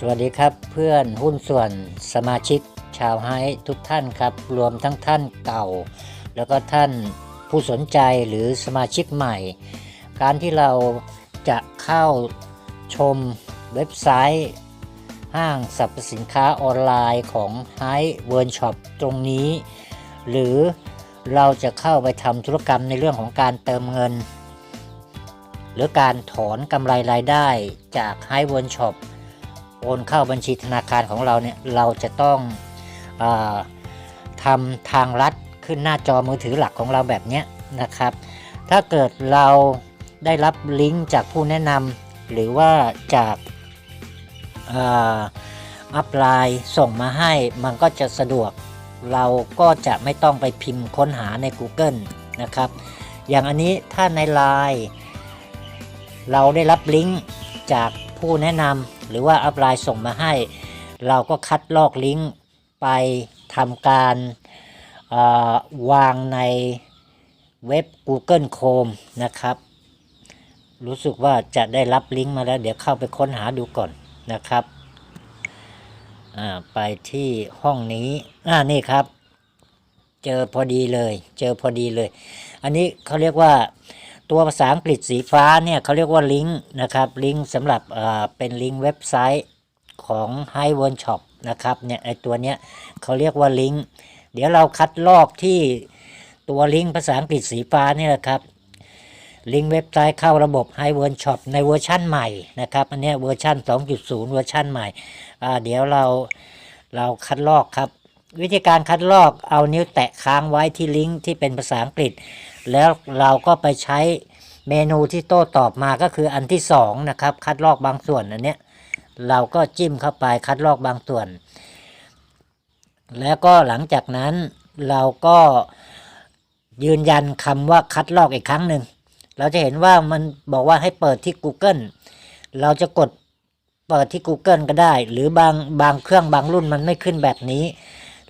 สวัสดีครับเพื่อนหุ้นส่วนสมาชิกชาวไฮทุกท่านครับ รวมทั้งท่านเก่า แล้วก็ท่านผู้สนใจหรือสมาชิกใหม่ การที่เราจะเข้าชมเว็บไซต์ ห้างสรรพสินค้าออนไลน์ของ High World Shop ตรงนี้ หรือเราจะเข้าไปทำธุรกรรมในเรื่องของการเติมเงิน หรือการถอนกำไรรายได้จาก High World Shop โอนเข้าบัญชีธนาคารของเราเนี่ยเราจะต้องอทำทางลัดขึ้นหน้าจอมือถือหลักของเราแบบนี้นะครับ ถ้าเกิดเราได้รับลิงก์จากผู้แนะนำหรือว่าจากอัพไลน์ส่งมาให้มันก็จะสะดวก เราก็จะไม่ต้องไปพิมพ์ค้นหาใน Google นะครับ อย่างอันนี้ถ้าในไลน์เราได้รับลิงก์จากผู้แนะนำ หรือว่าอัพไลน์ส่งมาให้ เราก็คัดลอกลิงก์ไปทำการวางในเว็บ Google Chrome นะครับ รู้สึกว่าจะได้รับลิงก์มาแล้ว เดี๋ยวเข้าไปค้นหาดูก่อนนะครับ ไปที่ห้องนี้อ่านี่ครับ เจอพอดีเลย เจอพอดีเลย อันนี้เขาเรียกว่า ตัวภาษาอังกฤษสีฟ้าเนี่ยเขาเรียกว่าลิงก์นะครับลิงก์สำหรับอ่าเป็นลิงก์เว็บไซต์ของ High World Shop นะครับเนี่ยไอตัวเนี้ยเขาเรียกว่าลิงก์เดี๋ยวเราคัดลอกที่ตัวลิงก์ภาษาอังกฤษสีฟ้านี่แหละครับลิงก์เว็บไซต์เข้าระบบ High World Shop ในเวอร์ชั่นใหม่นะครับอันเนี้ยเวอร์ชัน2.0 เวอร์ชันใหม่อ่าเดี๋ยวเราเราคัดลอกครับ วิธีการคัดลอกเอานิ้วแตะค้างไว้ที่ลิงก์ที่เป็นภาษาอังกฤษ แล้วเราก็ไปใช้เมนูที่โต้ตอบมาก็คืออันที่สองนะครับ คัดลอกบางส่วนอันเนี้ยเราก็จิ้มเข้าไปคัดลอกบางส่วน แล้วก็หลังจากนั้นเราก็ยืนยันคำว่าคัดลอกอีกครั้งหนึ่ง เราจะเห็นว่ามันบอกว่าให้เปิดที่ Google เราจะกดเปิดที่ Google ก็ได้ หรือบางบางเครื่องบางรุ่นมันไม่ขึ้นแบบนี้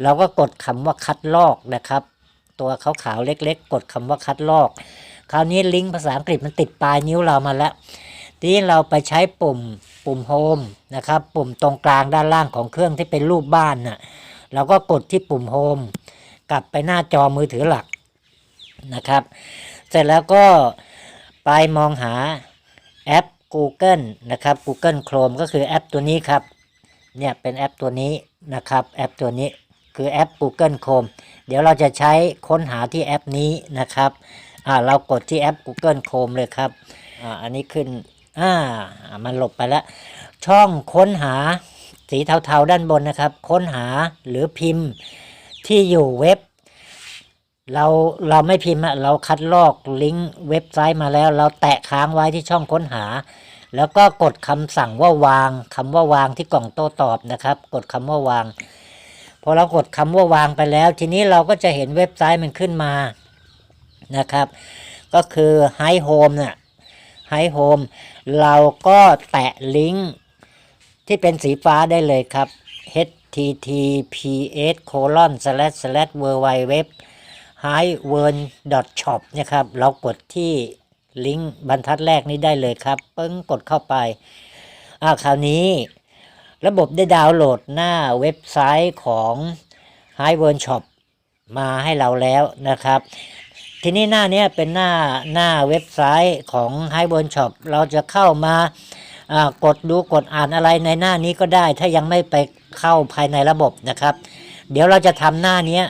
เราก็กดคำว่าคัดลอกนะครับ ตัวขาวๆเล็ก ๆ กดคำว่าคัดลอก คราวนี้ลิงก์ภาษาอังกฤษมันติดปลายนิ้วเรามาแล้วทีนี้เราไปใช้ปุ่มปุ่มโฮมนะครับ ปุ่มตรงกลางด้านล่างของเครื่องที่เป็นรูปบ้านน่ะเราก็กดที่ปุ่มโฮมกลับไปหน้าจอมือถือหลักนะครับ เสร็จแล้วก็ไปมองหาแอป Google นะครับ Google Chrome ก็คือแอปตัวนี้ครับเนี่ยเป็นแอปตัวนี้นะครับ แอปตัวนี้คือแอป Google Chrome เดี๋ยวเราจะใช้ค้นหาที่แอปนี้นะครับอ่าเรากดที่แอป Google Chrome เลยครับอ่าอันนี้ขึ้นอ่ามันหลบไปแล้ว ช่องค้นหาสีเทาๆด้านบนนะครับ ค้นหาหรือพิมพ์ที่อยู่เว็บ เราเราไม่พิมพ์อะเราคัดลอกลิงก์เว็บไซต์มาแล้ว เราแตะค้างไว้ที่ช่องค้นหา แล้วก็กดคำสั่งว่าวางคำว่าวางที่กล่องโต้ตอบนะครับ กดคำว่าวาง พอเรากดคำว่าวางไปแล้ว ทีนี้เราก็จะเห็นเว็บไซต์มันขึ้นมานะครับ ก็คือ Hi Home น่ะ Hi Home เราก็แตะลิงก์ที่เป็นสีฟ้าได้เลยครับ https colon slash slash w w w high world shop นี่ยครับ เรากดที่ลิงก์บรรทัดแรกนี้ได้เลยครับ ปึ้งกดเข้าไปอ่าคราวนี้ ระบบได้ดาวน์โหลดหน้าเว็บไซต์ของ High World Shop มาให้เราแล้วนะครับ ทีนี้หน้านี้เป็นหน้าหน้าเว็บไซต์ของ High World Shop เราจะเข้ามากดดูกดอ่านอะไรในหน้านี้ก็ได้ ถ้ายังไม่ไปเข้าภายในระบบนะครับ เดี๋ยวเราจะทำหน้านี้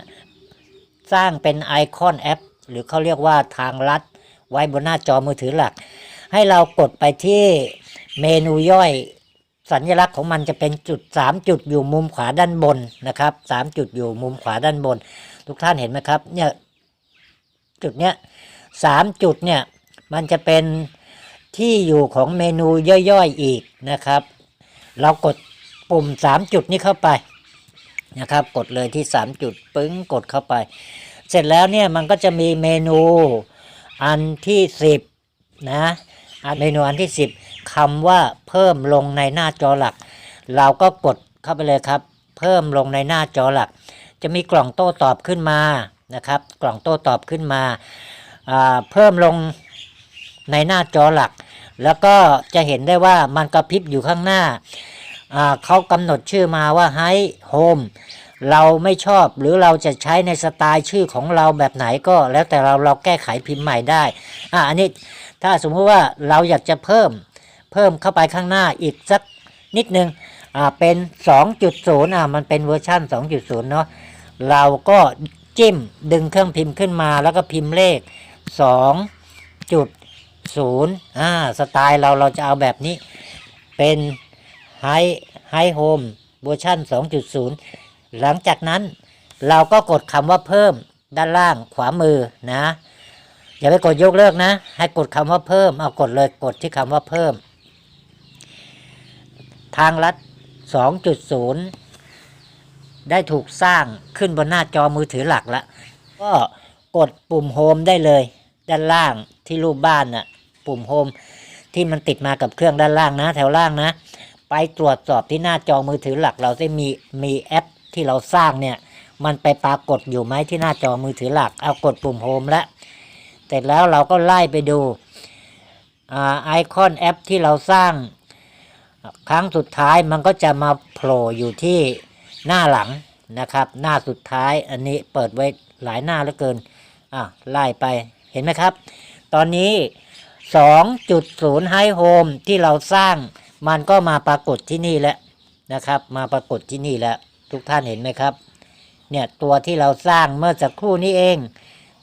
สร้างเป็นไอคอนแอป หรือเขาเรียกว่าทางลัดไว้บนหน้าจอมือถือหลัก ให้เรากดไปที่เมนูย่อย สัญลักษณ์ของมันจะเป็นจุด 3 จุดอยู่มุมขวาด้านบนนะครับ3จุดอยู่มุมขวาด้านบน ทุกท่านเห็นไหมครับเนี่ยจุดเนี้ยสามจุดเนี่ยมันจะเป็นที่อยู่ของเมนูย่อยๆอีกนะครับ เรากดปุ่ม 3 จุดนี้เข้าไปนะครับ กดเลยที่ 3 จุดปึ้งกดเข้าไป เสร็จแล้วเนี่ยมันก็จะมีเมนูอันที่ 10 นะ เมนูอันที่ 10คำว่าเพิ่มลงในหน้าจอหลัก เราก็กดเข้าไปเลยครับ เพิ่มลงในหน้าจอหลัก จะมีกล่องโต้ตอบขึ้นมานะครับ กล่องโต้ตอบขึ้นมา เพิ่มลงในหน้าจอหลัก แล้วก็จะเห็นได้ว่ามันกระพริบอยู่ข้างหน้า เขากำหนดชื่อมาว่าให้โฮมเราไม่ชอบหรือเราจะใช้ในสไตล์ชื่อของเราแบบไหนก็แล้วแต่เราเราแก้ไขพิมพ์ใหม่ได้อ่าอันนี้ ถ้าสมมติว่าเราอยากจะเพิ่มเพิ่มเข้าไปข้างหน้าอีกสักนิดนึงอ่าเป็น 2.0อ่ามันเป็นเวอร์ชัน2.0 เนาะเราก็จิ้มดึงเครื่องพิมพ์ขึ้นมาแล้วก็พิมพ์เลข 2.0อ่าสไตล์เราเราจะเอาแบบนี้เป็นไฮไฮโฮมเวอร์ชัน2.0 หลังจากนั้นเราก็กดคำว่าเพิ่มด้านล่างขวามือนะ อย่าไปกดยกเลิกนะ ให้กดคำว่าเพิ่ม เอากดเลยกดที่คำว่าเพิ่ม ทางลัด 2.0 ได้ถูกสร้างขึ้นบนหน้าจอมือถือหลักแล้วก็กดปุ่มโฮมได้เลย ด้านล่างที่รูปบ้านน่ะ ปุ่มโฮมที่มันติดมากับเครื่องด้านล่างนะ แถวล่างนะ ไปตรวจสอบที่หน้าจอมือถือหลัก เราได้มีมีแอปที่เราสร้างเนี่ย มันไปปรากฏอยู่ไหมที่หน้าจอมือถือหลัก เอากดปุ่มโฮมแล้ว เสร็จแล้วเราก็ไล่ไปดูไอคอนแอปที่เราสร้างครั้งสุดท้ายมันก็จะมาโผล่อยู่ที่หน้าหลังนะครับ หน้าสุดท้ายอันนี้เปิดไว้หลายหน้าเหลือเกินอะไล่ไปเห็นไหมครับ ตอนนี้ 2.0 High Home ที่เราสร้างมันก็มาปรากฏที่นี่แล้วนะครับ มาปรากฏที่นี่แล้ว ทุกท่านเห็นไหมครับ เนี่ยตัวที่เราสร้างเมื่อสักครู่นี้เอง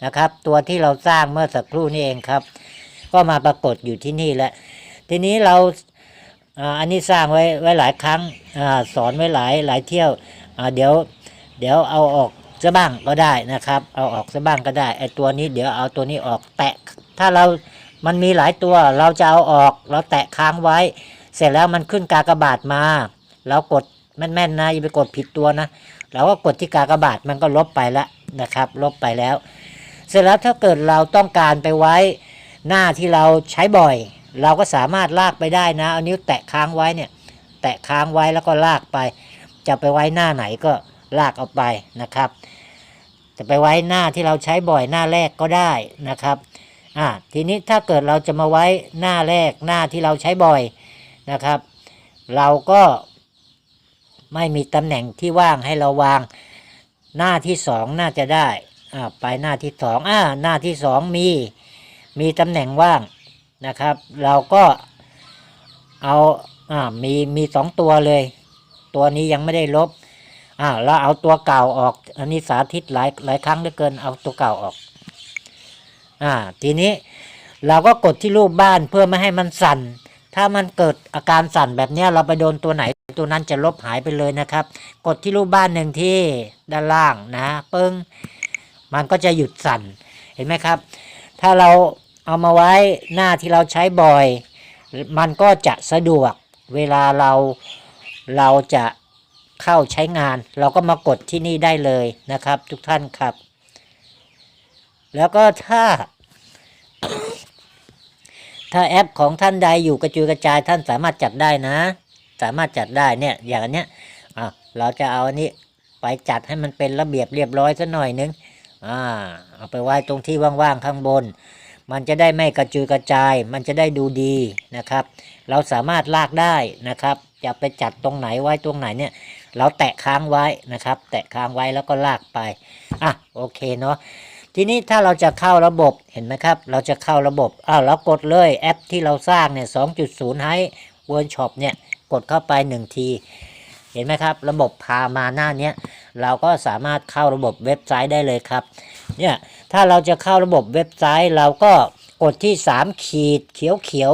นะครับ ตัวที่เราสร้างเมื่อสักครู่นี้เองครับ ก็มาปรากฏอยู่ที่นี่แล้วทีนี้เราอันนี้สร้างไว้ไว้หลายครั้งอสอนไว้หลายหลายเที่ยวเดี๋ยวเดี๋ยวเอาออกซะบ้างก็ได้นะครับ เอาออกซะบ้างก็ได้ไอตัวนี้เดี๋ยวเอาตัวนี้ออกแตะ ถ้าเรามันมีหลายตัวเราจะเอาออกเราแตะค้างไว้ เสร็จแล้วมันขึ้นกากบาทมา เรากดแม่นๆนะอย่าไปกดผิดตัวนะเราก็กดที่กากบาทมันก็ลบไปแล้วนะครับ ลบไปแล้ว เสร็จแล้วถ้าเกิดเราต้องการไปไว้ หน้าที่เราใช้บ่อย เราก็สามารถลากไปได้นะเอานิ้วแตะค้างไว้เนี่ยแตะค้างไว้แล้วก็ลากไป จะไปไว้หน้าไหนก็ลากเอาไปนะครับ จะไปไว้หน้าที่เราใช้บ่อยหน้าแรกก็ได้นะครับอ่าทีนี้ถ้าเกิดเราจะมาไว้หน้าแรกหน้าที่เราใช้บ่อยนะครับ เราก็ไม่มีตำแหน่งที่ว่างให้เราวาง หน้าที่สองน่าจะได้ อ่าไปหน้าที่สองอ่าหน้าที่สองมีมีตำแหน่งว่างนะครับ เราก็เอาอ่ามีมีสองตัวเลย ตัวนี้ยังไม่ได้ลบอ่าเราเอาตัวเก่าออก อันนี้สาธิตหลายหลายครั้งเหลือเกินเอาตัวเก่าออกอ่าทีนี้เราก็กดที่รูปบ้านเพื่อไม่ให้มันสั่น ถ้ามันเกิดอาการสั่นแบบนี้เราไปโดนตัวไหนตัวนั้นจะลบหายไปเลยนะครับ กดที่รูปบ้านหนึ่งที่ด้านล่างนะปึ้ง มันก็จะหยุดสั่นเห็นไหมครับ ถ้าเราเอามาไว้หน้าที่เราใช้บ่อย มันก็จะสะดวกเวลาเราเราจะเข้าใช้งาน เราก็มากดที่นี่ได้เลยนะครับ ทุกท่านครับ แล้วก็ถ้า ถ้าแอปของท่านใดอยู่กระจุยกระจายท่านสามารถจัดได้นะ สามารถจัดได้เนี่ยอย่างอันเนี้ยอะเราจะเอาอันนี้ไปจัดให้มันเป็นระเบียบเรียบร้อยสักหน่อยนึง อ่าเอาไปไว้ตรงที่ว่างๆข้างบน มันจะได้ไม่กระจุยกระจาย มันจะได้ดูดีนะครับ เราสามารถลากได้นะครับจะไปจัดตรงไหนไว้ตรงไหนเนี่ย เราแตะค้างไว้นะครับ แตะค้างไว้แล้วก็ลากไปอะโอเคเนาะทีนี้ถ้าเราจะเข้าระบบเห็นไหมครับ เราจะเข้าระบบอ้าวเรากดเลยแอปที่เราสร้างเนี่ย2.0 ให้เวิร์ช็อปเนี่ยกดเข้าไป 1 ที เห็นไหมครับ ระบบพามาหน้าเนี้ย เราก็สามารถเข้าระบบเว็บไซต์ได้เลยครับเนี่ยถ้าเราจะเข้าระบบเว็บไซต์ เราก็กดที่ 3 ขีดเขียวเขียว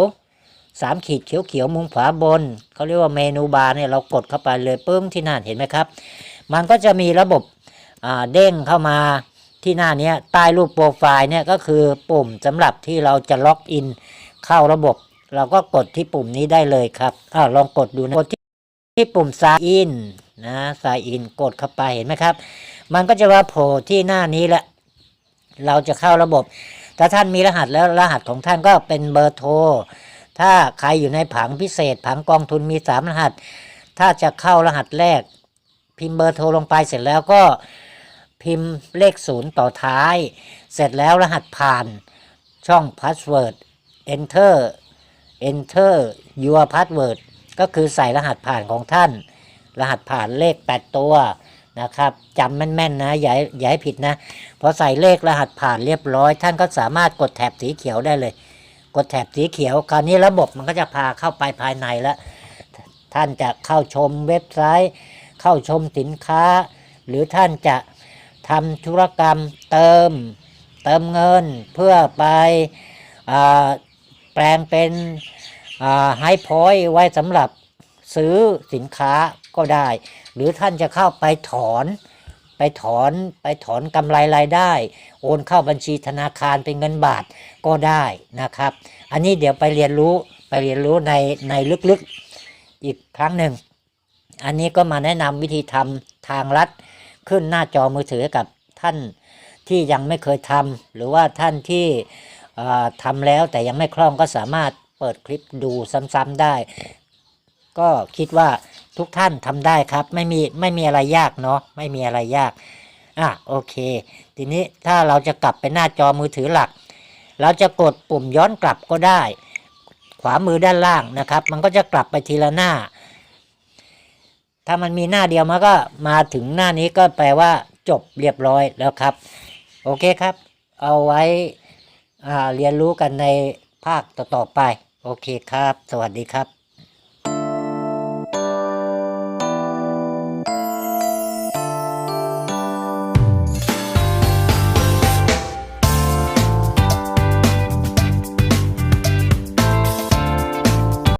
สามขีดเขียวเขียวๆมุมขวาบนเขาเรียกว่าเมนูบาร์เนี่ยเรากดเข้าไปเลยปึ้งที่หนั่นเห็นไหมครับ มันก็จะมีระบบอ่าเด้งเข้ามาที่หน้านี้ใต้รูปโปรไฟล์เนี่ยก็คือปุ่มสำหรับที่เราจะล็อกอินเข้าระบบ เราก็กดที่ปุ่มนี้ได้เลยครับอ้าวลองกดดูนะ ที่ปุ่ม sign in นะ sign in กดเข้าไปเห็นไหมครับ มันก็จะมาโผล่ที่หน้านี้แหละ เราจะเข้าระบบ ถ้าท่านมีรหัสแล้วรหัสของท่านก็เป็นเบอร์โทร ถ้าใครอยู่ในผังพิเศษ ผังกองทุนมีสามรหัส ถ้าจะเข้ารหัสแรก พิมพ์เบอร์โทรลงไปเสร็จแล้วก็พิมพ์เลขศูนย์ต่อท้าย เสร็จแล้วรหัสผ่านช่อง password enter enter your password ก็คือใส่รหัสผ่านของท่าน รหัสผ่านเลข 8 ตัวนะครับจำแม่นๆนะอย่าให้อย่าให้ผิดนะพอใส่เลขรหัสผ่านเรียบร้อย ท่านก็สามารถกดแถบสีเขียวได้เลย กดแถบสีเขียว คราวนี้ระบบมันก็จะพาเข้าไปภายในแล้ว ท่านจะเข้าชมเว็บไซต์ เข้าชมสินค้า หรือท่านจะทำธุรกรรมเติม เติมเงินเพื่อไปอแปลงเป็น ไฮพอยต์ไว้สำหรับซื้อสินค้าก็ได้ หรือท่านจะเข้าไปถอนไปถอนไปถอนกำไรรายได้ โอนเข้าบัญชีธนาคารเป็นเงินบาทก็ได้นะครับ อันนี้เดี๋ยวไปเรียนรู้ไปเรียนรู้ในในลึกๆอีกครั้งหนึ่ง อันนี้ก็มาแนะนำวิธีทำทางลัดขึ้นหน้าจอมือถือกับท่านที่ยังไม่เคยทำหรือว่าท่านที่ทำแล้วแต่ยังไม่คล่องก็สามารถ เปิดคลิปดูซ้ำๆได้ ก็คิดว่าทุกท่านทำได้ครับ ไม่มีไม่มีอะไรยากเนาะไม่มีอะไรยากอะโอเค ทีนี้ถ้าเราจะกลับไปหน้าจอมือถือหลัก เราจะกดปุ่มย้อนกลับก็ได้ ขวามือด้านล่างนะครับ มันก็จะกลับไปทีละหน้า ถ้ามันมีหน้าเดียวมันก็มาถึงหน้านี้ก็แปลว่าจบเรียบร้อยแล้วครับ โอเคครับ เอาไว้อ่าเรียนรู้กันในภาคต่อๆไป โอเคครับ สวัสดีครับ